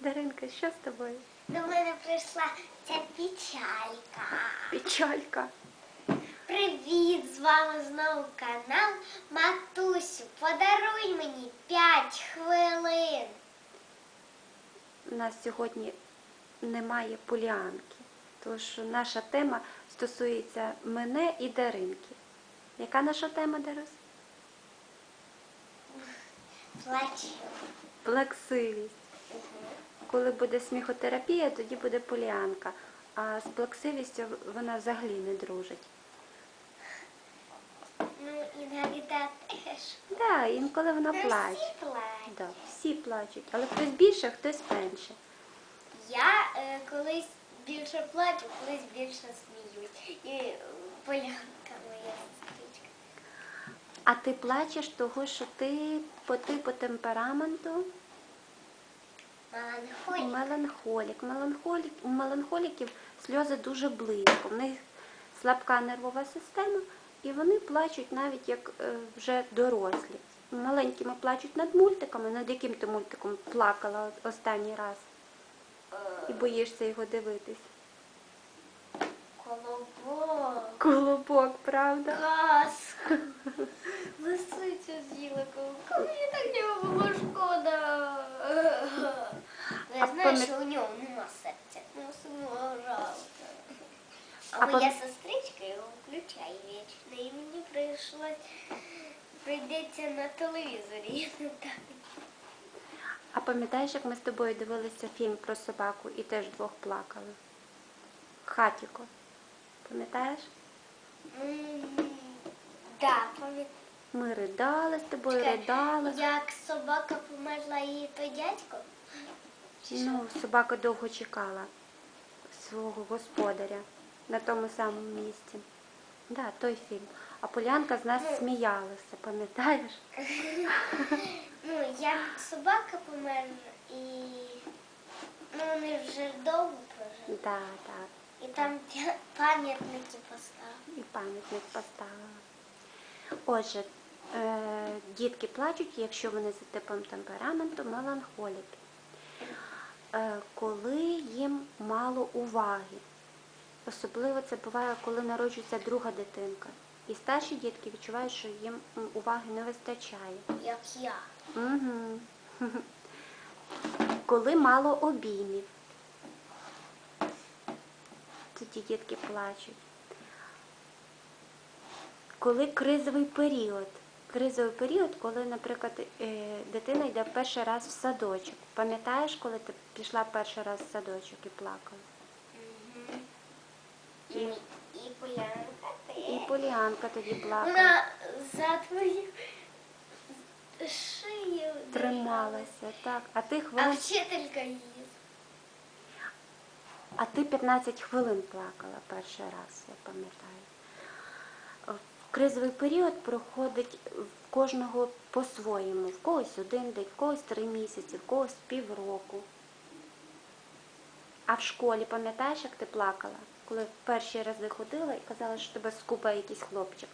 Даринка, що з тобою? До мене прийшла ця печалька. Печалька. Привіт! З вами знову канал Матусю. Подаруй мені 5 хвилин. У нас сьогодні немає поліанки, що наша тема стосується мене і Даринки. Яка наша тема, Дарус? Плачу. Плаксивість. Коли буде сміхотерапія, тоді буде поліанка. А з плаксивістю вона взагалі не дружить. Ну, іногда теж. Да, інколи вона Ну, плаче. всі плачуть. Да, всі плачуть, але хтось більше, хтось менше. Я е, колись більше плачу, колись більше сміюсь. І е, полянка. А ти плачеш того, що ти по типу темпераменту Меланхолік. меланхолік. Меланхолік. У меланхоліків сльози дуже близько. В них слабка нервова система, і вони плачуть навіть як е, вже дорослі. Маленькими плачуть над мультиками, над яким ти мультиком плакала останній раз і боїшся його дивитись. Колобок. Колобок, правда? Казка. Лисицю з'їла колобка. Мені так його було шкода. А Я знаю, що у нього нема серця. Ну, сумно жалко. А, А моя сестричка його включає вічно, і мені прийшлось прийдеться на телевізорі. А пам'ятаєш, як ми з тобою дивилися фільм про собаку і теж двох плакали? Хатіко. Пам'ятаєш? Да, пам'ятаю. Ми ридали з тобою, ридали. Як собака померла і той дядько? Чи що? Ну, собака довго чекала свого господаря на тому самому місці. Да, той фільм. А Полянка з нас Ну. сміялася, пам'ятаєш? Ну, як собака померла і ну, вони вже довго прожили. Да, так. І там пам'ятники поставили. І пам'ятник поставила. Отже, е, дітки плачуть, якщо вони за типом темпераменту меланхоліки. Е, коли їм мало уваги. Особливо це буває, коли народжується друга дитинка. І старші дітки відчувають, що їм уваги не вистачає. Як я. Угу. Коли мало обіймів. Тоді дітки плачуть. Коли кризовий період. Кризовий період, коли, наприклад, е, дитина йде перший раз в садочок. Пам'ятаєш, коли ти пішла перший раз в садочок і плакала? І, і Полянка І теж. Поліанка тоді плакала. Вона за твою шию Трималася, так. А ти А вчителька її. А ти 15 хвилин плакала перший раз, я пам'ятаю. В кризовий період проходить в кожного по-своєму. В когось один день, в когось три місяці, в когось півроку. А в школі пам'ятаєш, як ти плакала, коли перші рази ходила і казала, що тебе скупає якийсь хлопчик?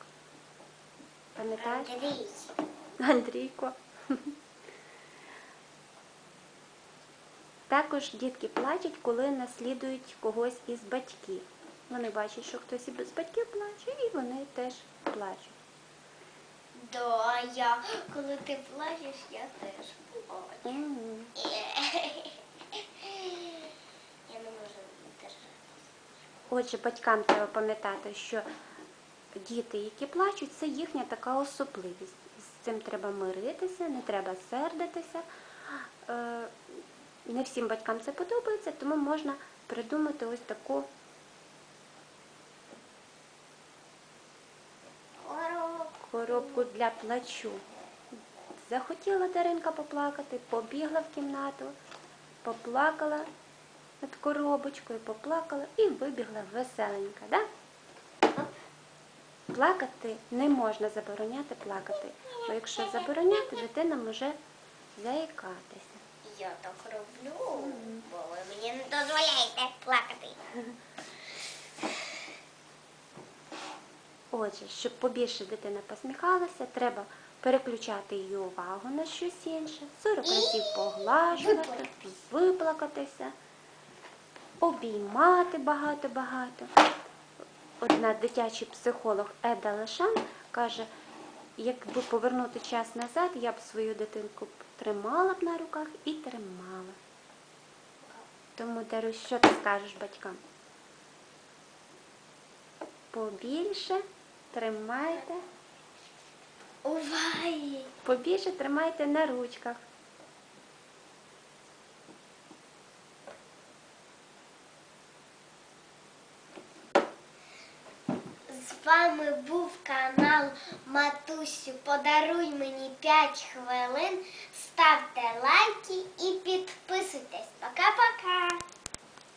Пам'ятаєш? Андрій. Андрійко. Також дітки плачуть, коли наслідують когось із батьків. Вони бачать, що хтось із батьків плаче, і вони теж плачуть. Да, я, коли ти плачеш, я теж плачу. Мгм. Я не можу держати. Отже, батькам треба пам'ятати, що діти, які плачуть, це їхня така особливість. З цим треба миритися, не треба сердитися. Не всім батькам це подобається, тому можна придумати ось таку коробку для плачу. Захотіла Даринка поплакати, побігла в кімнату, поплакала над коробочкою, поплакала і вибігла веселенька. Да? Плакати не можна забороняти плакати, бо якщо забороняти, дитина може заїкатися. Я так роблю, бо ви мені не дозволяєте плакати. Отже, щоб побільше дитина посміхалася, треба переключати її увагу на щось інше, 40 разів поглажувати, виплакатися, обіймати багато-багато. Одна дитячий психолог Еда Лешан каже, якби повернути час назад, я б свою дитинку тримала б на руках і тримала. Тому, Дарусь, що ти скажеш батькам? Побільше тримайте, побільше тримайте на ручках. З вами був канал Матусю. Подаруй мені 5 хвилин. Ставте лайки і підписуйтесь. Пока-пока!